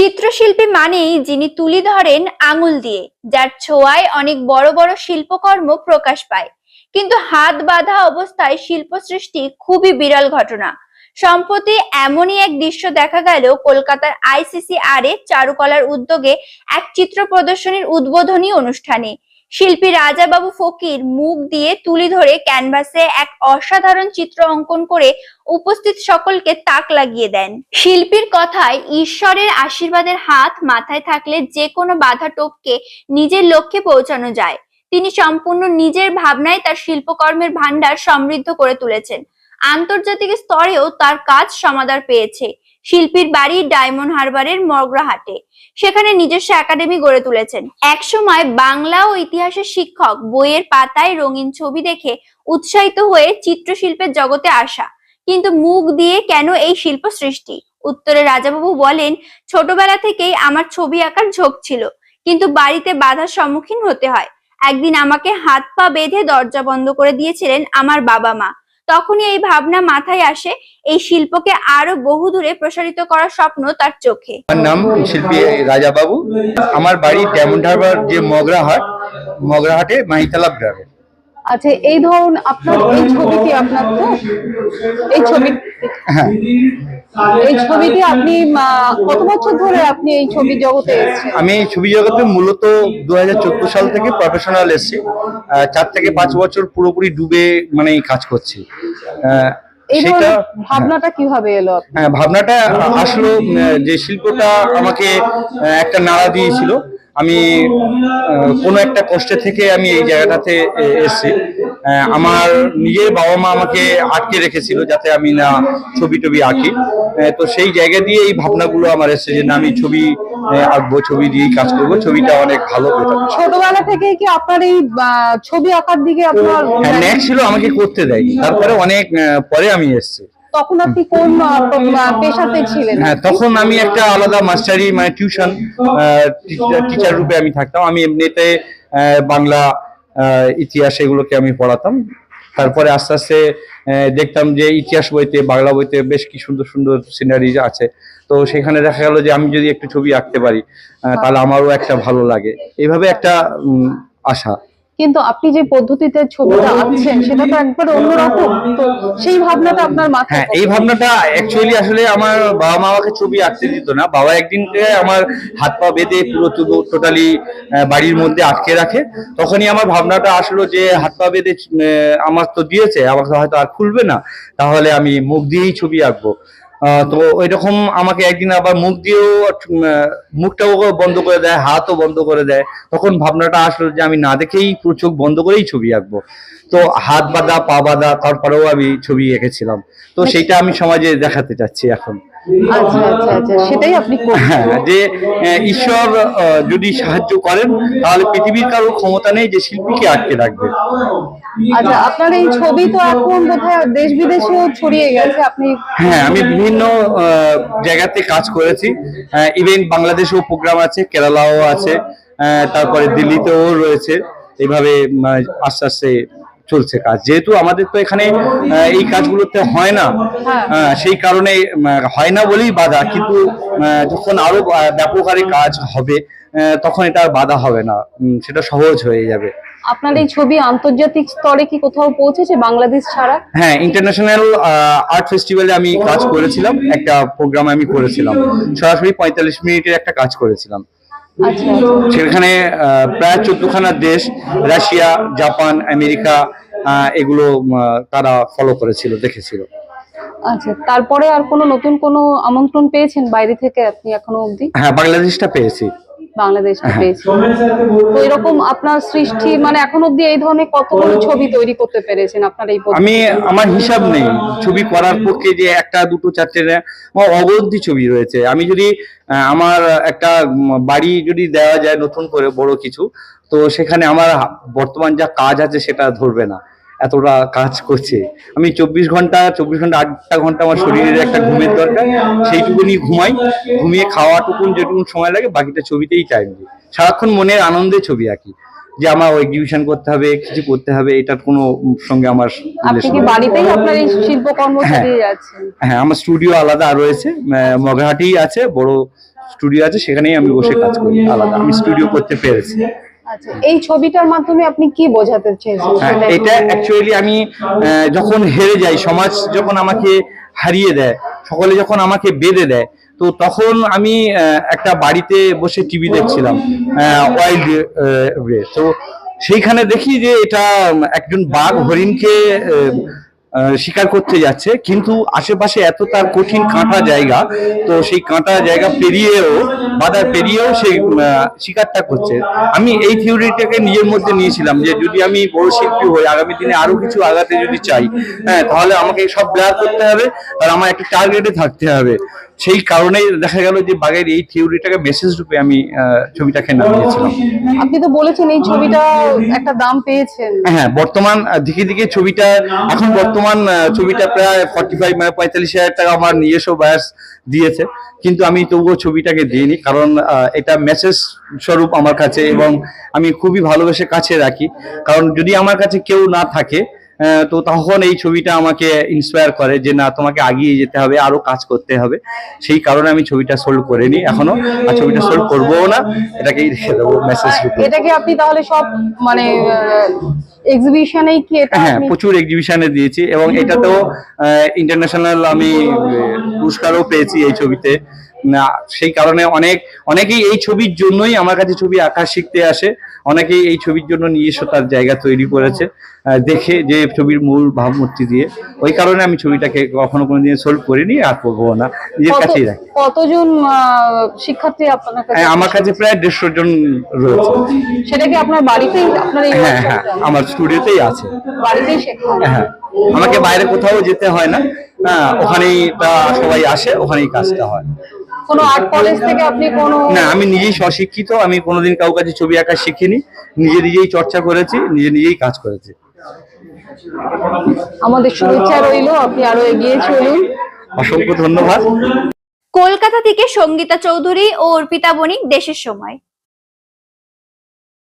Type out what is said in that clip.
চিত্রশিল্পী মানেই যিনি তুলি ধরেন আঙুল দিয়ে, যার ছোঁয়ায় অনেক বড় বড় শিল্পকর্ম প্রকাশ পায়। কিন্তু হাত বাঁধা অবস্থায় শিল্প সৃষ্টি খুবই বিরল ঘটনা। সম্প্রতি এমনই এক দৃশ্য দেখা গেল কলকাতার আইসিসি আর এ চারুকলার উদ্যোগে এক চিত্র প্রদর্শনীর উদ্বোধনী অনুষ্ঠানে। শিল্পী রাজাবাবু ফকির মুখ দিয়ে তুলি ধরে ক্যানভাসে এক অসাধারণ চিত্র অঙ্কন করে উপস্থিত সকলকে তাক লাগিয়ে দেন। শিল্পীর কথায় ঈশ্বরের আশীর্বাদের হাত মাথায় থাকলে যে কোনো বাধা টপকে নিজের লক্ষ্যে পৌঁছানো যায়। তিনি সম্পূর্ণ নিজের ভাবনায় তার শিল্পকর্মের ভান্ডার সমৃদ্ধ করে তুলেছেন। আন্তর্জাতিক স্তরেও তার কাজ সমাদর পেয়েছে। শিল্পীর বাড়ি ডায়মন্ড হারবারের মগরাহাটে সেখানে নিজস্ব একাডেমি গড়ে তুলেছেন। একসময় বাংলা ও ইতিহাসের শিক্ষক বইয়ের পাতায় রঙিন ছবি দেখে উৎসাহিত হয়ে চিত্রশিল্পের জগতে আসা। কিন্তু মুখ দিয়ে কেন এই শিল্প সৃষ্টি? উত্তরে রাজাবাবু বলেন, ছোটবেলা থেকেই আমার ছবি আঁকার ঝোঁক ছিল। কিন্তু বাড়িতে বাধার সম্মুখীন হতে হয়। একদিন আমাকে হাত পা বেঁধে দরজা বন্ধ করে দিয়েছিলেন আমার বাবা মা। তখনই এই ভাবনা মাথায় আসে এই শিল্পকে আরও বহু দূরে প্রসারিত করার স্বপ্ন তার চোখে। আমার নাম শিল্পী রাজা বাবু আমার বাড়ি ডায়মন্ড হারবার যে মগরাহাট মগরাহাটে মাহিতালা গ্রামে। আচ্ছা এই ধরুন আপনার এই ছবিটি আপনার তো এই ছবি হ্যাঁ। এই ছবিটি আপনি কত বছর ধরে আপনি এই ছবি জগতে এসেছেন? আমি এই ছবি জগতে মূলত দুহাজার চোদ্দ সাল থেকে প্রফেশনাল এসেছি। চার থেকে পাঁচ বছর পুরোপুরি ডুবে মানে এই কাজ করছি। আহ, সেটা ভাবনাটা কীভাবে এলো হ্যাঁ ভাবনাটা আসলো যে শিল্পটা আমাকে একটা নাড়া দিয়েছিল। আমি কোনো একটা কষ্টে থেকে আমি এই জায়গাটাতে এসেছি। আমার নিজের বাবা মা আমাকে আটকে রেখেছিল যাতে আমি না ছবি টবি আঁকি তো সেই জায়গা দিয়ে এই ভাবনাগুলো আমার এসেছে যে না আমি ছবি আঁকবো ছবি দিয়েই কাজ করব। ছবিটা অনেক ভালো ছোটবেলা থেকে কি আপনার এই ছবি আঁকার দিকে আপনার হ্যাঁ ন্যাক ছিল আমাকে করতে দেয় তারপরে অনেক পরে আমি এসেছি। তখন আপনি কোন পেশাতে ছিলেন? হ্যাঁ তখন আমি একটা আলাদা মাস্টারি মানে টিউশন টিচার রূপে আমি থাকতাম। আমি এমনিতে বাংলা ইতিহাস এগুলোকে আমি পড়াতাম। তারপরে আস্তে আস্তে দেখতাম যে ইতিহাস বইতে, বাংলা বইতে বেশ কি সুন্দর সুন্দর সিনারি আছে। তো সেখানে দেখা গেল যে আমি যদি একটু ছবি আঁকতে পারি তাহলে আমারও একটা ভালো লাগে। এইভাবে একটা আশা। কিন্তু আপনি যে পদ্ধতিতে ছবিটা আঁকছেন সেটা তো একবার অন্যরকম। তো সেই ভাবনাটা আপনার মাথায় হ্যাঁ এই ভাবনাটা অ্যাকচুয়ালি আসলে আমার বাবা মা আমাকে ছবি আঁকতে দিত না। বাবা একদিন আমার হাত পা বেঁধে পুরো টোটালি বাড়ির মধ্যে আটকে রাখে। তখনই আমার ভাবনাটা আসলো যে হাত পা বেঁধে আমার তো দিয়েছে আমাকে হয়তো আর খুলবে না। তাহলে আমি মুখ দিয়েই ছবি আঁকবো। তো ওই রকম আমাকে একদিন আবার মুখ দিয়েও মুখটাও বন্ধ করে দেয় হাতও বন্ধ করে দেয়। তখন ভাবনাটা আসলো যে আমি না দেখেই চোখ বন্ধ করেই ছবি আঁকবো। তো হাত বাঁধা পা বাঁধা তারপরেও আমি ছবি এঁকেছিলাম। তো সেইটা আমি সমাজে দেখাতে চাচ্ছি এখন। আচ্ছা আচ্ছা আচ্ছা সেটাই আপনি হ্যাঁ যে ঈশ্বর আহ, যদি সাহায্য করেন তাহলে পৃথিবীর কারোর ক্ষমতা নেই যে শিল্পীকে আটকে রাখবে। আচ্ছা আপনার এই ছবি তো এখন বোধহয় দেশ বিদেশেও ছড়িয়ে গেছে আপনি হ্যাঁ আমি বিভিন্ন জায়গাতে কাজ করেছি। ইভেন বাংলাদেশেও প্রোগ্রাম আছে কেরালাও আছে তারপরে দিল্লিতেও রয়েছে। এইভাবে আস্তে আস্তে চলছে কাজ। যেহেতু আমাদের তো এখানে এই কাজগুলোতে হয় না হ্যাঁ। সেই কারণে হয় না বলেই বাধা কিন্তু যখন আরও ব্যাপক কাজ হবে তখন এটা বাধা হবে না সেটা সহজ হয়ে যাবে। আপনার এই ছবি আন্তর্জাতিক স্তরে কি কোথাও পৌঁছেছে বাংলাদেশ ছাড়া? হ্যাঁ ইন্টারন্যাশনাল আর্ট ফেস্টিভ্যালে আমি কাজ করেছিলাম একটা প্রোগ্রাম আমি করেছিলাম। সরাসরি পঁয়তাল্লিশ মিনিটের একটা কাজ করেছিলাম। আচ্ছা আচ্ছা। সেখানে প্রায় চোদ্দখানা দেশ রাশিয়া জাপান আমেরিকা এগুলো তারা ফলো করেছিল দেখেছিল। আচ্ছা তারপরে আর কোনো নতুন কোনো আমন্ত্রণ পেয়েছেন বাইরে থেকে আপনি এখনও অবধি? হ্যাঁ বাংলাদেশটা পেয়েছি। বাংলাদেশ হ্যাঁ। তো এরকম আপনার সৃষ্টি মানে এখন অবধি এই ধরনের কতগুলো ছবি তৈরি করতে পেরেছেন আপনার এই আমি আমার হিসাব নেই। ছবি করার পক্ষে যে একটা দুটো চারটে অবধি ছবি রয়েছে। আমি যদি আহ, আমার একটা বাড়ি যদি দেওয়া যায় নতুন করে বড় কিছু তো সেখানে আমার বর্তমান যা কাজ আছে সেটা ধরবে না। এতটা কাজ করছে আমি চব্বিশ ঘণ্টা চব্বিশ ঘণ্টা আটটা ঘণ্টা আমার শরীরের একটা ঘুমের দরকার সেইটুকু নিয়ে ঘুমাই ঘুমিয়ে খাওয়াটুকুন যেটুকুন সময় লাগে বাকিটা ছবিতেই টাইম দিই সারাক্ষণ মনের আনন্দে ছবি আঁকি যে আমার এক্সিবিশন করতে হবে কিছু করতে হবে এটার কোনো সঙ্গে আমার। বাড়িতেই আপনার এই শিল্পকর্ম হ্যাঁ। হ্যাঁ আমার স্টুডিও আলাদা রয়েছে আহ, মগরাহাটেই আছে বড় স্টুডিও আছে সেখানেই আমি বসে কাজ করি আলাদা আমি স্টুডিও করতে পেরেছি আচ্ছা এই ছবিটার মাধ্যমে আপনি কি বোঝাতে চেয়েছেন? হ্যাঁ, এটা অ্যাকচুয়ালি আমি যখন হেরে যাই সমাজ যখন আমাকে হারিয়ে দেয় সকলে যখন আমাকে বেঁধে দেয় তো তখন আমি একটা বাড়িতে বসে টিভি দেখছিলাম ওয়াইল্ড তো সেইখানে দেখি যে এটা একজন বাঘ হরিণকে শিকার করতে যাচ্ছে কিন্তু আশেপাশে এত তার কঠিন কাঁটা জায়গা তো সেই কাঁটা জায়গা পেরিয়েও বাধা পেরিয়েও সেই শিকারটা করছে। আমি এই থিওরিটাকে নিজের মধ্যে নিয়েছিলাম যে যদি আমি বড় শিল্পী হই, আগামী দিনে আরও কিছু আগাতে যদি চাই হ্যাঁ তাহলে আমাকে সব ব্লার করতে হবে, আর আমার একটা টার্গেটে থাকতে হবে। সেই কারণেই দেখা গেল যে বাঘের এই থিওরিটাকে মেসেজ রূপে আমি ছবিটাকে নামিয়েছিলাম। আপনি তো বলেছেন এই ছবিটা একটা দাম পেয়েছেন। হ্যাঁ বর্তমান আহ, দিকে দিকে ছবিটা এখন বর্তমান ছবিটা প্রায় ফর্টি ফাইভ মানে পঁয়তাল্লিশ হাজার টাকা আমার নিজস্ব বায়াস দিয়েছে। কিন্তু আমি তবুও ছবিটাকে দিইনি কারণ এটা মেসেজ স্বরূপ আমার কাছে এবং আমি খুবই ভালোবেসে কাছে রাখি। কারণ যদি আমার কাছে কেউ না থাকে তো তখন এই ছবিটা আমাকে ইন্সপায়ার করে যে না তোমাকে আগিয়ে যেতে হবে আরও কাজ করতে হবে। সেই কারণে আমি ছবিটা সোল্ড করিনি এখনও আর ছবিটা সোল্ড করব না এটাকেই রেখে দেবো মেসেজ এটাকে আপনি তাহলে সব মানে এক্সিবিশনেই কি এটা হ্যাঁ প্রচুর এক্সিবিশনে দিয়েছি এবং এটাতেও ইন্টারন্যাশনাল আমি পুরস্কারও পেয়েছি এই ছবিতে। সেই কারণে অনেক অনেকেই এই ছবির জন্যই আমার কাছে ছবি আঁকা শিখতে আসে। অনেকেই এই ছবির জন্য নিজস্ব তার জায়গা তৈরি করেছে দেখে যে ছবির মূল ভাবমূর্তি দিয়ে। ওই কারণে আমি ছবিটাকে কখনো কোনো দিন সোল্ড করিনি আর করব না। নিজের কাছেই রাখি। কতজন শিক্ষার্থী আপনার কাছে? হ্যাঁ, আমার কাছে প্রায় দেড়শো জন রয়েছে। সেটা কি আপনার বাড়িতেই আপনার হ্যাঁ হ্যাঁ আমার স্টুডিওতেই আছে। বাড়িতেই শেখান হ্যাঁ আমাকে বাইরে কোথাও যেতে হয় না। হ্যাঁ ওখানেই তা সবাই আসে ওখানেই কাজটা হয়। কোনো আর্ট কলেজ থেকে আপনি কোনো না আমি নিজেই স্বশিক্ষিত আমি কোনোদিন কাউ কাছে ছবি আঁকা শিখিনি। নিজে নিজেই চর্চা করেছি নিজে নিজেই কাজ করেছি। আমাদের শুভেচ্ছা রইল আপনি আরও এগিয়ে চলুন। অসংখ্য ধন্যবাদ। কলকাতা থেকে সঙ্গীতা চৌধুরী ও অর্পিতা বণিক দেশের সময়।